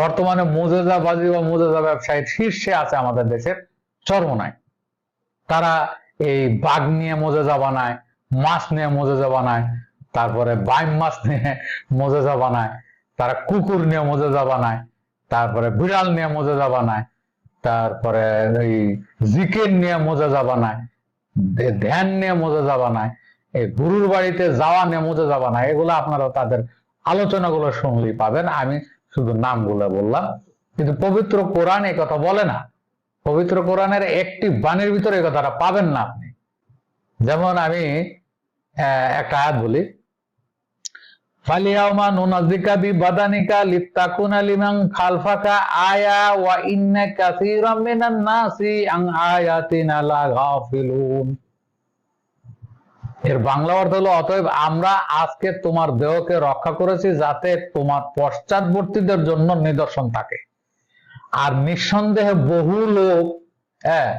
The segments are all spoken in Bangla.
বর্তমানে মোজেজাবাজি বা মোজেজা ব্যবসায়ীর শীর্ষে আছে আমাদের দেশের চরমনায়। তারা এই বাঘ নিয়ে মোজেজা বানায়, মাছ নিয়ে মোজেজা বানায়, তারপরে বাইম মাছ নিয়ে মোজেজা বানায়, তারা কুকুর নিয়ে মোজেজা বানায়, তারপরে বিড়াল নিয়ে মোজেজা বানায়, তারপরে ওই জিকের নিয়ে মোজেজা বানায় ধ্যান নিয়ে মোজেজা বানায়, এই গুরুর বাড়িতে যাওয়া নিয়ে মোজেজা বানায়, এগুলো আপনারা তাদের আলোচনাগুলো শুনলেই পাবেন। আমি শুধু নামগুলো বললাম, কিন্তু পবিত্র কোরআন এই কথা বলে না। পবিত্র কোরআনের একটি বাণীর ভিতরে এই কথাটা পাবেন না আপনি। যেমন আমি একটা আয়াত বলি ফালিয়াউমা আয়া এর বাংলা অর্থ হলো, অতএব আমরা আজকে তোমার দেহকে রক্ষা করেছি যাতে তোমার পশ্চাৎবর্তীদের জন্য নিদর্শন থাকে। আর নিঃসন্দেহে বহু লোক হ্যাঁ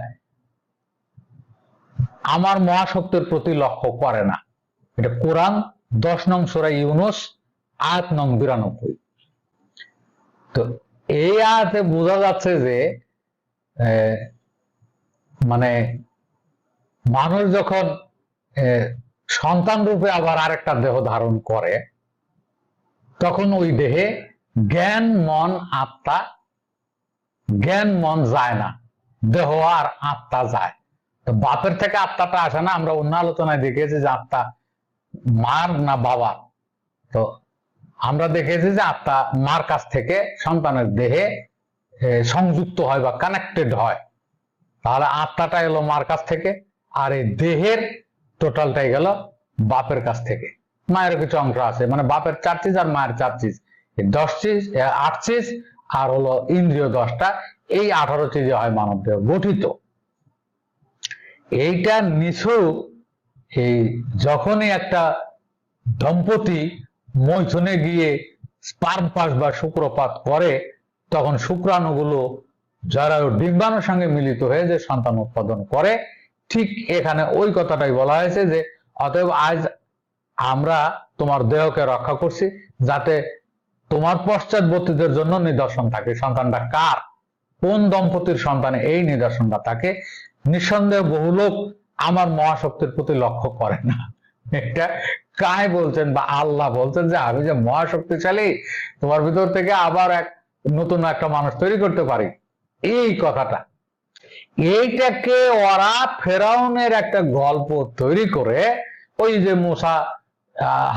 আমার মহাশক্তির প্রতি লক্ষ্য করে না। এটা কোরআন, দশ নং সোরা ইউনুস আট নং বিরানব্বই। তো এই আয়াতে বোঝা যাচ্ছে যে মানে মানুষ যখন সন্তান রূপে আবার আরেকটা দেহ ধারণ করে, তখন ওই দেহে জ্ঞান, মন, আত্মা, জ্ঞান, মন যায় না, দেহ আর আত্মা যায়। তো বাপের থেকে আত্মাটা আসে না, আমরা অন্য আলোচনায় দেখেছি যে আত্মা মার না বাবা। তো আমরা দেখেছি যে আত্মা মার কাছ থেকে সন্তানের দেহে সংযুক্ত হয় বা কানেক্টেড হয়। তাহলে আত্মাটা এলো মার কাছ থেকে, আর এই দেহের টোটালটাই গেল বাপের কাছ থেকে। মায়ের কিছু অংশ আছে মানে বাপের চার চিজ আর মায়ের চার চিজ। দশ চিজ আট চিজ আর হলো ইন্দ্রিয় দশটা, এই আঠারো চিজে হয় মানব দেহ গঠিত। এইটা নিছু এই যখনই একটা দম্পতি মৈথুনে গিয়ে স্পার্ম পাস বা শুক্রপাত করে, তখন শুক্রাণুগুলো যারা ডিম্বাণুর সঙ্গে মিলিত হয়ে যে সন্তান উৎপাদন করে ঠিক এখানে ওই কথাটাই বলা হয়েছে যে, অতএব আজ আমরা তোমার দেহকে রক্ষা করছি যাতে তোমার পশ্চাৎবর্তীদের জন্য নিদর্শন থাকে। সন্তানটা কার? কোন দম্পতির সন্তানে এই নিদর্শনটা থাকে? নিঃসন্দেহে বহু লোক আমার মহাশক্তির প্রতি লক্ষ্য করে না। এটা কায় বলছেন বা আল্লাহ বলছেন যে, আমি যে মহাশক্তিশালী, তোমার ভিতর থেকে আবার এক নতুন একটা মানুষ তৈরি করতে পারি। এই কথাটা। এইটাকে ওরা ফেরাউনের একটা গল্প তৈরি করে, ওই যে মূসা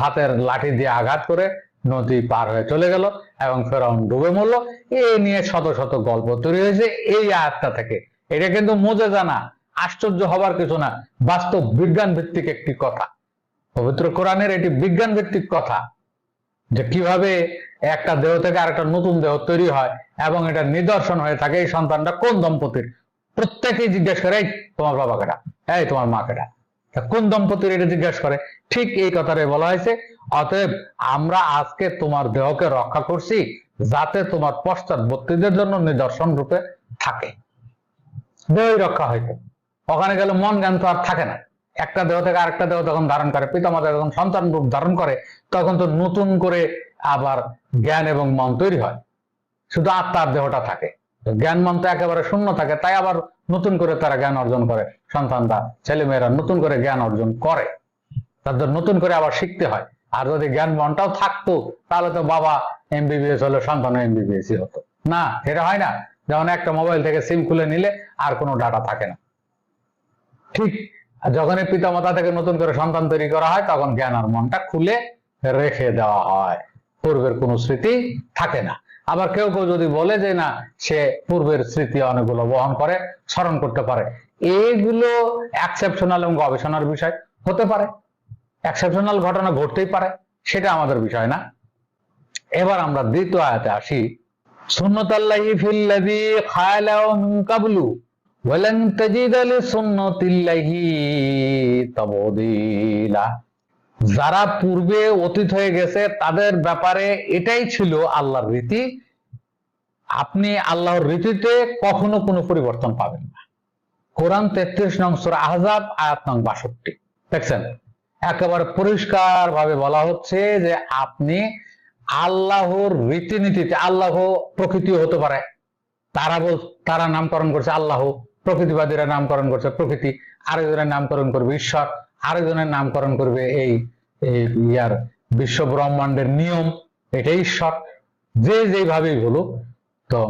হাতের লাঠি দিয়ে আঘাত করে নদী পার হয়ে চলে গেল এবং ফেরাউন ডুবে মরলো। এই নিয়ে শত শত গল্প তৈরি হয়েছে এই আয়াতটা থেকে। এটা কিন্তু মজে জানা আশ্চর্য হবার কিছু না, বাস্তব বিজ্ঞান ভিত্তিক একটি কথা। পবিত্র কোরআনের এটি বিজ্ঞান ভিত্তিক কথা যে কীভাবে একটা দেহ থেকে আরেকটা নতুন দেহ তৈরি হয় এবং এটা নিদর্শন হয়ে থাকে এই সন্তানটা কোন দম্পতির। প্রত্যেকেই জিজ্ঞেস করে "এই, তোমার বাবা কেটা এই তোমার মা কেটা কোন দম্পতির এটা জিজ্ঞেস করে? ঠিক এই কথাটাই বলা হয়েছে। অতএব আমরা আজকে তোমার দেহকে রক্ষা করছি যাতে তোমার পশ্চাৎবর্তীদের জন্য নিদর্শন রূপে থাকে। দেহই রক্ষা হইতো। ওখানে গেলে মন জ্ঞান তো আর থাকে না। একটা দেহ থেকে আরেকটা দেহ তখন ধারণ করে পিতামাতা যখন সন্তান রূপ ধারণ করে তখন তো নতুন করে আবার জ্ঞান এবং মন তৈরি হয়। শুধু আত্মার দেহটা থাকে। জ্ঞান মন তো একেবারে শূন্য থাকে, তাই আবার নতুন করে তারা জ্ঞান অর্জন করে। সন্তানরা, ছেলেমেয়েরা নতুন করে জ্ঞান অর্জন করে। তাদের নতুন করে আবার শিখতে হয়। আর যদি জ্ঞান মনটাও থাকতো, তাহলে তো বাবা এমবিবিএস হলে সন্তান এমবিবিএস হতো। না এটা হয় না। যেমন একটা মোবাইল থেকে সিম খুলে নিলে আর কোনো ডাটা থাকে না। ঠিক যখনই পিতামাতা থেকে নতুন করে সন্তান তৈরি করা হয়, তখন জ্ঞান আর মনটা খুলে রেখে দেওয়া হয়। পূর্বের কোনো স্মৃতি থাকে না। আবার কেউ কেউ যদি বলে যে না, সে পূর্বের স্মৃতি অনেকগুলো বহন করে, স্মরণ করতে পারে। এইগুলো এক্সেপশনাল এবং গবেষণার বিষয়, হতে পারে। এক্সেপশনাল ঘটনা ঘটতেই পারে, সেটা আমাদের বিষয় না। এবার আমরা দ্বিতীয় আয়াতে আসি। সুন্নতাল্লাহি ফিল্লাযী খালাও মিন ওয়ালান তাজিদা লিসুন্নাতিল্লাহি তাবদীলা। যারা পূর্বে অতীত হয়ে গেছে, তাদের ব্যাপারে এটাই ছিল আল্লাহর রীতি। আপনি আল্লাহর রীতিতে কখনো কোনো পরিবর্তন পাবেন না। কোরআন তেত্রিশ নং সূরা আহজাব, আয়াত নং বাষট্টি। দেখছেন? একেবারে পরিষ্কার ভাবে বলা হচ্ছে যে আপনি আল্লাহর রীতিনীতিতে, আল্লাহ প্রকৃতি হতে পারে। তারা বল, তারা নামকরণ করছে আল্লাহ, প্রকৃতিবাদীরা নামকরণ করছে প্রকৃতি, আরেকজনের নামকরণ করবে ঈশ্বর, আরেকজনের নামকরণ করবে এই ইয়ার বিশ্ব ব্রহ্মাণ্ডের নিয়ম, এটাই ঈশ্বর। যে যেভাবেই বলুক তো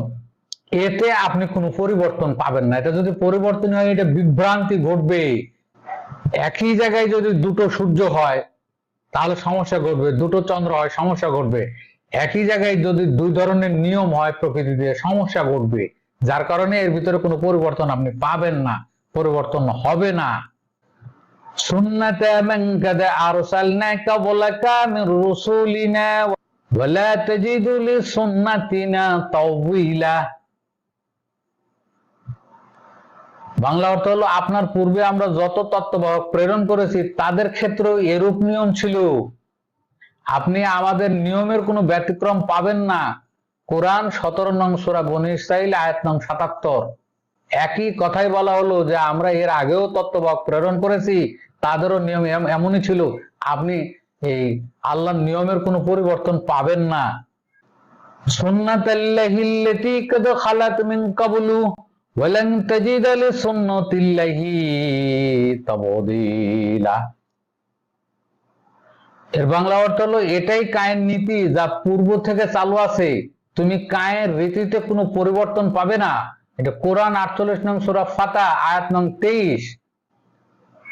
এতে আপনি কোনো পরিবর্তন পাবেন না। এটা যদি পরিবর্তন হয়, এটা বিভ্রান্তি ঘটবে। একই জায়গায় যদি দুটো সূর্য হয়, তাহলে সমস্যা ঘটবে। দুটো চন্দ্র হয়, সমস্যা ঘটবে। একই জায়গায় যদি দুই ধরনের নিয়ম হয় প্রকৃতিতে সমস্যা ঘটবে। যার কারণে এর ভিতরে কোনো পরিবর্তন আপনি পাবেন না, পরিবর্তন হবে না। সুন্নাতে আরসালনা ক্বাবলাকা মির রুসুলিনা ওয়ালা তাজিদু লিসুন্নাতিনা তাওয়িলা বাংলা অর্থ হলো, আপনার পূর্বে আমরা যত তত্ত্ববাহক প্রেরণ করেছি, তাদের ক্ষেত্রেও এরূপ নিয়ম ছিল। আপনি আমাদের নিয়মের কোনো ব্যতিক্রম পাবেন না। কোরআন সতেরো নং সুরা বনি ইসরাইল আয়াত নং সাতাত্তর। একই কথাই বলা হলো যে, আমরা এর আগেও তত্ত্ববাহক প্রেরণ করেছি, তাদেরও নিয়ম এমনই ছিল। আপনি এই আল্লাহর নিয়মের কোনো পরিবর্তন পাবেন না। এর বাংলা অর্থ হলো, এটাই কায়ের নীতি যা পূর্ব থেকে চালু আছে। তুমি কায়ের রীতিতে কোনো পরিবর্তন পাবে না। এটা কোরআন আটচল্লিশ নং সুরা ফাতা আয়াত নং তেইশ।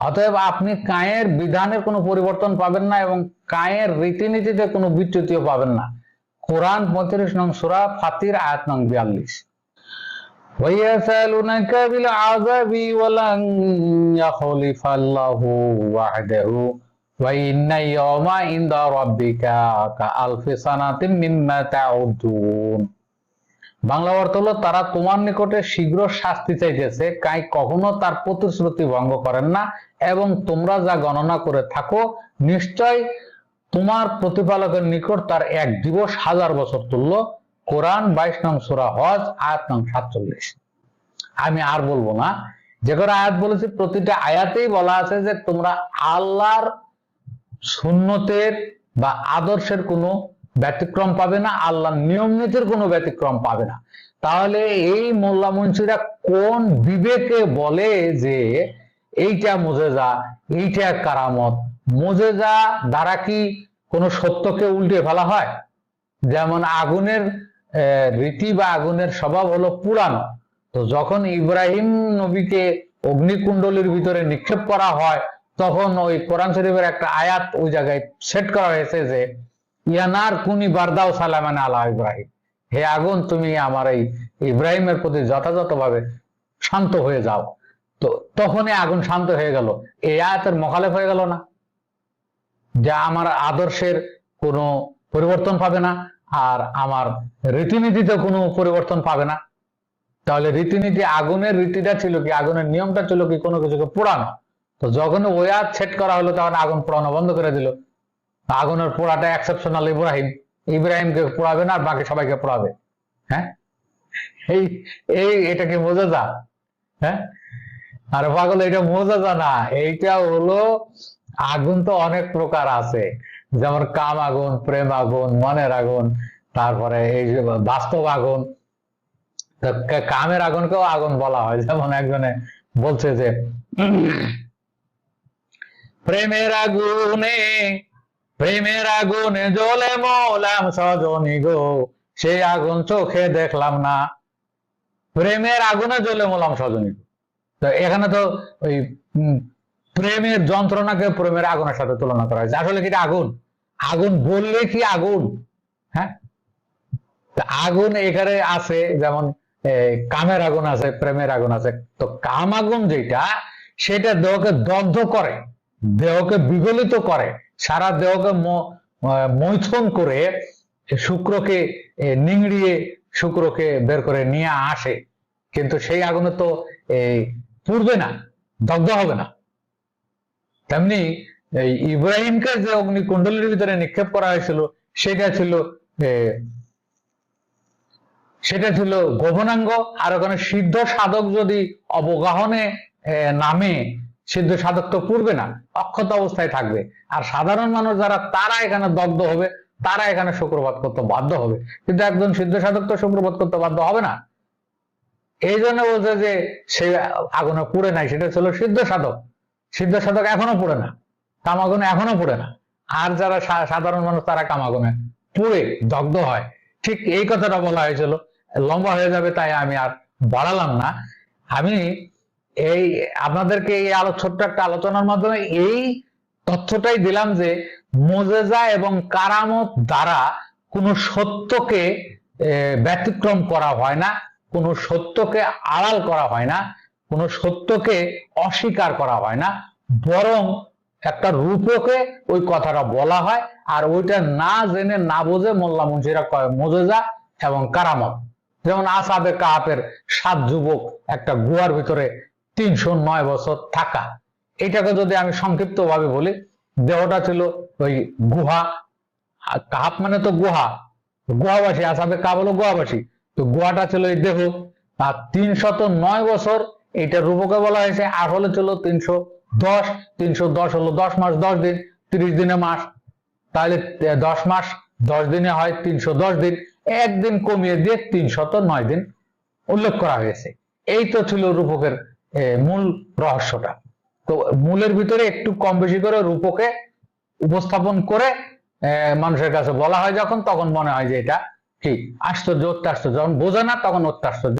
অতএব আপনি কায়ের বিধানের কোনো পরিবর্তন পাবেন না এবং কায়ের রীতিনীতিতে কোনো বিচ্যুতিও পাবেন না কোরআন পঁয়ত্রিশ নং সুরা ফাতির আয়াত নং বিয়াল্লিশ ويسألونك بالعذاب ولن يخلف الله وعده وإن يوم عند ربك كألف سنة مما تعدون বাংলা অর্থ হলো তারা তোমার নিকটে শীঘ্র শাস্তি চাইতেছে, কাই কখনো তার প্রতিশ্রুতি ভঙ্গ করেন না, এবং তোমরা যা গণনা করে থাকো, নিশ্চয় তোমার প্রতিপালকের নিকট তার এক দিবস হাজার বছর তুল্য। কোরআন বাইশ নং সুরা হজ, আয়াত নং সাতচল্লিশ। আমি আর বলব না। যে করে আয়াত বলেছি, প্রতিটা আয়াতেই বলা আছে যে তোমরা আল্লাহর সুন্নতের বা আদর্শের কোনো ব্যতিক্রম পাবে না, আল্লাহর নিয়ম নীতির কোনো ব্যতিক্রম পাবে না। তাহলে এই মোল্লা মুন্সিরা কোন বিবেকে বলে যে এইটা মোজেজা, এইটা কারামত? মোজেজা দ্বারা কি কোনো সত্যকে উল্টে ফেলা হয়? যেমন আগুনের রীতি বা আগুনের স্বভাব হলো পুরানো। তো যখন ইব্রাহিম নবীকে অগ্নিকুণ্ডলীর ভিতরে নিক্ষেপ করা হয়, তখন ওই কোরআন শরীফের একটা আয়াত ওই জায়গায় সেট করা হয়েছে যে ইয়ানার কুনি বারদাও সালামান আলা ইব্রাহিম। হে আগুন, তুমি আমার এই ইব্রাহিমের প্রতি যথাযথভাবে শান্ত হয়ে যাও। তো তখনই আগুন শান্ত হয়ে গেল। এই আয়াতের মখালেফ হয়ে গেল না। যা আমার আদর্শের কোনো পরিবর্তন পাবে না, আর আমার রীতিনীতিতে কোনো পরিবর্তন পাবে না। তাহলে রীতিনীতি আগুনের রীতিটা ছিল কি, আগুনের নিয়মটা ছিল কি, কোনো কিছুকে পোড়ানো? তো যখন ওই আয়াত সেট করা হলো, তখন আগুন পোড়ানো বন্ধ করে দিল। আগুনের পোড়াটা এক্সেপশনাল ইব্রাহিম। ইব্রাহিমকে পোড়াবে না, আর বাকি সবাইকে পোড়াবে। হ্যাঁ? এই এটা কি বোঝা যা হ্যাঁ? আরে পাগল, এটা বোঝা যা না। এইটা হলো, আগুন তো অনেক প্রকার আছে। যেমন কাম আগুন, প্রেম আগুন, মনের আগুন, তারপরে এই যে বাস্তব আগুন। কামের আগুনকেও আগুন বলা হয়। যেমন একজনে বলছে যে, প্রেমের আগুনে প্রেমের আগুনে জ্বলে মোলাম সজনী গো। সেই আগুন চোখে দেখলাম না। প্রেমের আগুনে জ্বলে মোলাম সজনী তো এখানে তো ওই প্রেমের যন্ত্রণাকে প্রেমের আগুনের সাথে তুলনা করা হয়েছে। আসলে কি আগুন? আগুন বললে কি আগুন? হ্যাঁ? আগুন এখানে আছে, যেমন কামের আগুন আছে, প্রেমের আগুন আছে। তো কাম আগুন যেটা, সেটা দেহকে দগ্ধ করে, দেহকে বিগলিত করে সারা দেহকে মৈথুন করে শুক্রকে নিংড়িয়ে শুক্রকে বের করে নিয়ে আসে। কিন্তু সেই আগুনে তো পুড়বে না, দগ্ধ হবে না। তেমনি ইব্রাহিমকে যে অগ্নিকুণ্ডলীর ভিতরে নিক্ষেপ করা হয়েছিল, সেটা ছিল সেটা ছিল গোপনাঙ্গ আর ওখানে সিদ্ধ সাধক যদি অবগাহনে নামে সিদ্ধ সাধক তো পূর্বে না, অক্ষত অবস্থায় থাকবে। আর সাধারণ মানুষ যারা, তারা এখানে দগ্ধ হবে, তারা এখানে শুক্রবাদ করতে বাধ্য হবে। কিন্তু একজন সিদ্ধ সাধক তো শুক্রবাদ করতে বাধ্য হবে না। এই জন্য বলছে যে, সে আগুনে পুড়ে নাই, সেটা ছিল সিদ্ধ সাধক। সিদ্ধ সাধক এখনও পুড়ে না, কামাগুনে এখনও পুড়ে না। আর যারা সাধারণ মানুষ, তারা কামাগুনে পুড়ে, দগ্ধ হয়। ঠিক এই কথাটা বলা হয়েছিল। লম্বা হয়ে যাবে, তাই আমি আর বাড়ালাম না। আমি এই আপনাদেরকে এই আলো, ছোট্ট একটা আলোচনার মাধ্যমে এই তথ্যটাই দিলাম যে মোজেজা এবং কারামত দ্বারা কোনো সত্যকে ব্যতিক্রম করা হয় না, কোনো সত্যকে আড়াল করা হয় না, কোনো সত্যকে অস্বীকার করা হয় না, বরং একটা রূপকে ওই কথাটা বলা হয় আর ওইটা না জেনে, না বোঝে মোল্লা মুন্সিরা কয় মোজেজা এবং কারামত। যেমন আসাবে কাহাপের সাত যুবক একটা গুহার ভিতরে তিনশো নয় বছর থাকা। এটাকে যদি আমি সংক্ষিপ্ত ভাবে বলি, দেহটা ছিল ওই গুহা কাহাপ মানে তো গুহা। গুহাবাসী আসাবে কাপ হলো গুহাবাসী। তো গুহাটা ছিল এই দেহ। আর তিনশত নয় বছর এটা রূপকে বলা হয়েছে। আর হলে ছিল তিনশো দশ। তিনশো দশ হলো দশ মাস, দশ দিন, তিরিশ দিনে মাস। তাহলে দশ মাস, দশ দিনে হয় তিনশো দশ দিন। একদিন কমিয়ে দিয়ে তিনশত নয় দিন উল্লেখ করা হয়েছে। এই তো ছিল রূপকের মূল রহস্যটা। তো মূলের ভিতরে একটু কম বেশি করে রূপকে উপস্থাপন করে মানুষের কাছে বলা হয় যখন, তখন মনে হয় যে এটা ঠিক। আশ্চর্য, অত্যাশ্চর্য। যখন বোঝে না, তখন অত্যাশ্চর্য।